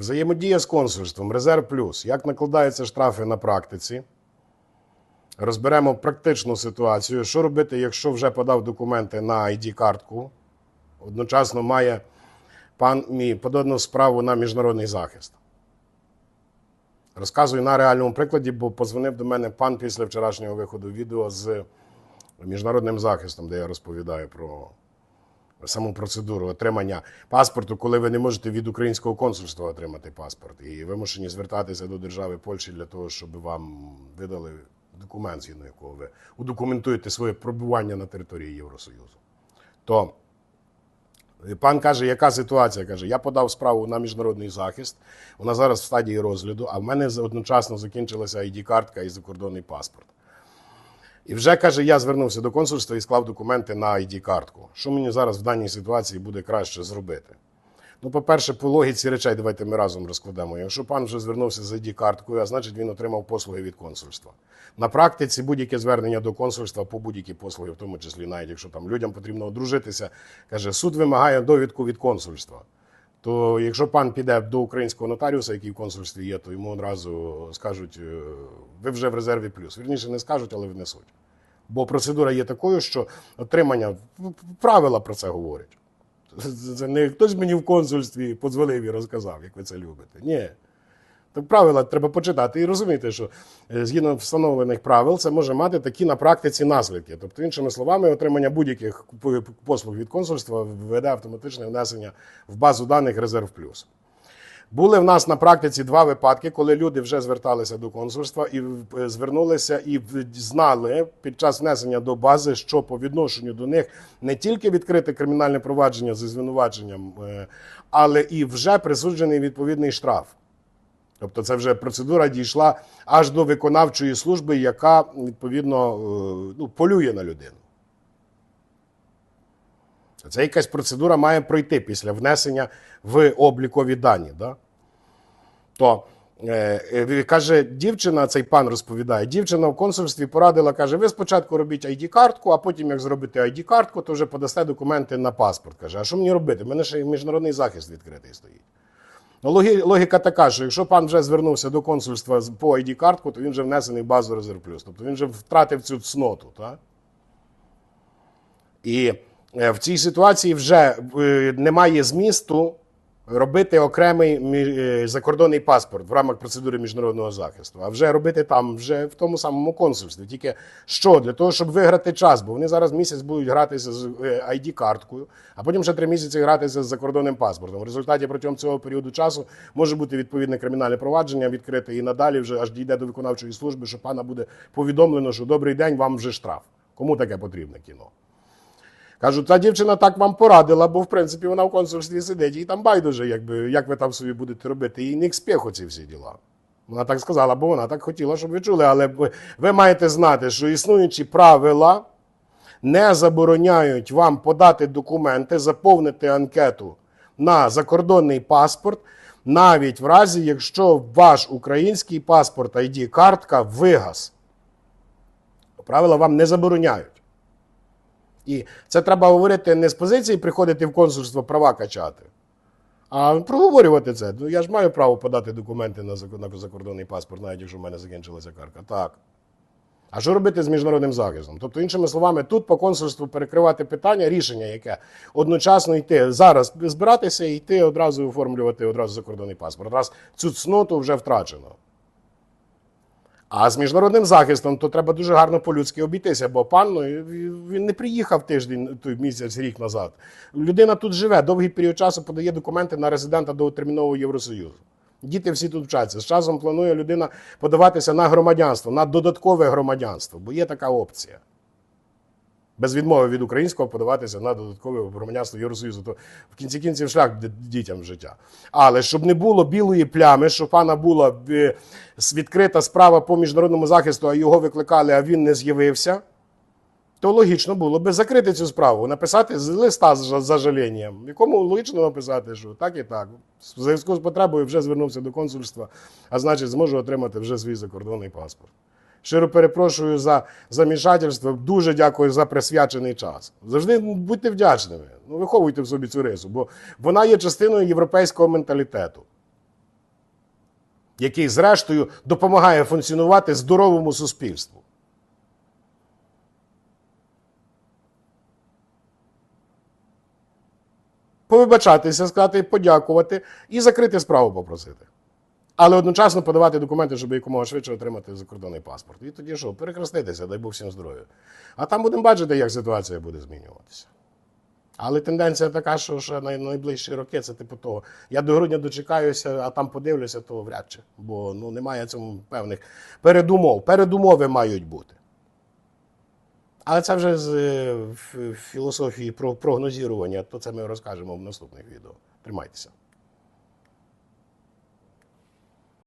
Взаємодія з консульством, резерв плюс. Як накладаються штрафи на практиці? Розберемо практичну ситуацію. Що робити, якщо вже подав документи на ID-картку? Одночасно має пан мій справу на міжнародний захист. Розказую на реальному прикладі, бо позвонив до мене пан після вчорашнього виходу відео з міжнародним захистом, де я розповідаю про саму процедуру отримання паспорту, коли ви не можете від українського консульства отримати паспорт, і вимушені звертатися до держави Польщі для того, щоб вам видали документ, згідно якого ви удокументуєте своє пробування на території Євросоюзу. То Пан каже, яка ситуація? Каже, я подав справу на міжнародний захист. Вона зараз в стадії розгляду, а в мене одночасно закінчилася ID-картка і закордонний паспорт. І вже каже, я звернувся до консульства і склав документи на ID-картку. Що мені зараз в даній ситуації буде краще зробити? Ну, по-перше, по логіці речей, давайте ми разом розкладемо. Якщо пан вже звернувся з ID-карткою, а значить він отримав послуги від консульства. На практиці будь-яке звернення до консульства по будь-які послуги, в тому числі, навіть якщо там людям потрібно одружитися, каже, суд вимагає довідку від консульства. То якщо пан піде до українського нотаріуса, який в консульстві є, то йому одразу скажуть, е, ви вже в резерві плюс. Вірніше не скажуть, але внесуть. Бо процедура є такою, що отримання правила про це говорять. Це не хтось мені в консульстві подзвонив і розказав, як ви це любите. Ні. Так правила треба почитати і розуміти, що е, згідно встановлених правил, це може мати такі на практиці наслідки. Тобто, іншими словами, отримання будь-яких послуг від консульства веде автоматичне внесення в базу даних Резерв Плюс. Були в нас на практиці два випадки, коли люди вже зверталися до консульства і е, звернулися і знали під час внесення до бази, що по відношенню до них не тільки відкрите кримінальне провадження зі звинуваченням, е, але і вже присуджений відповідний штраф. Тобто, це вже процедура дійшла аж до виконавчої служби, яка відповідно е, ну, полює на людину. Це якась процедура має пройти після внесення в облікові дані. Да? То е, е, каже, дівчина, цей пан розповідає, дівчина в консульстві порадила, каже: ви спочатку робіть ID-картку, а потім, як зробите ID-картку, то вже подасте документи на паспорт. Каже, а що мені робити? У мене ще міжнародний захист відкритий стоїть. Ну, логіка така, що якщо пан вже звернувся до консульства по ID-картку, то він вже внесений в базу Резерв Плюс. Тобто він вже втратив цю цноту. Так? І в цій ситуації вже е, немає змісту робити окремий е, закордонний паспорт в рамках процедури міжнародного захисту, а вже робити там, вже в тому самому консульстві. Тільки що? Для того, щоб виграти час, бо вони зараз місяць будуть гратися з е, ID-карткою, а потім ще три місяці гратися з закордонним паспортом. В результаті протягом цього періоду часу може бути відповідне кримінальне провадження відкрите і надалі вже аж дійде до виконавчої служби, що пана буде повідомлено, що добрий день, вам вже штраф. Кому таке потрібне кіно? Кажу, та дівчина так вам порадила, бо в принципі вона в консульстві сидить, і там байдуже, якби, як ви там собі будете робити, і не к спеху ці всі діла. Вона так сказала, бо вона так хотіла, щоб ви чули. Але ви, маєте знати, що існуючі правила не забороняють вам подати документи, заповнити анкету на закордонний паспорт, навіть в разі, якщо ваш український паспорт ID-картка вигас. Правила вам не забороняють. І це треба говорити не з позиції приходити в консульство права качати, а проговорювати це. Ну я ж маю право подати документи на закордонний паспорт, навіть якщо в мене закінчилася картка. Так. А що робити з міжнародним захистом? Тобто, іншими словами, тут по консульству перекривати питання, рішення, яке одночасно йти зараз збиратися і йти одразу оформлювати одразу закордонний паспорт. Раз цю цноту вже втрачено. А з міжнародним захистом то треба дуже гарно по-людськи обійтися, бо пан ну, він не приїхав тиждень, той місяць, рік назад. Людина тут живе, довгий період часу подає документи на резидента довготермінового Євросоюзу. Діти всі тут вчаться. З часом планує людина подаватися на громадянство, на додаткове громадянство, бо є така опція. Без відмови від українського подаватися на додаткове громадянство Євросоюзу, то в кінці кінців шлях дітям життя. Але щоб не було білої плями, щоб пана була е, відкрита справа по міжнародному захисту, а його викликали, а він не з'явився, то логічно було би закрити цю справу, написати з листа з жа- зажаленням, в якому логічно написати, що так і так. В зв'язку з потребою вже звернувся до консульства, а значить, зможу отримати вже свій закордонний паспорт. Щиро перепрошую за замішательство. Дуже дякую за присвячений час. Завжди будьте вдячними. Ну, виховуйте в собі цю рису, бо вона є частиною європейського менталітету. який, зрештою, допомагає функціонувати здоровому суспільству. Повибачатися, сказати, подякувати і закрити справу попросити. Але одночасно подавати документи, щоб якомога швидше отримати закордонний паспорт. І тоді що, перехреститися, дай Бог всім здоров'я. А там будемо бачити, як ситуація буде змінюватися. Але тенденція така, що ще на найближчі роки це типу того. Я до грудня дочекаюся, а там подивлюся, то вряд чи. Бо ну, немає цьому певних передумов. Передумови мають бути. Але це вже з е, філософії про прогнозірування, то це ми розкажемо в наступних відео. Тримайтеся.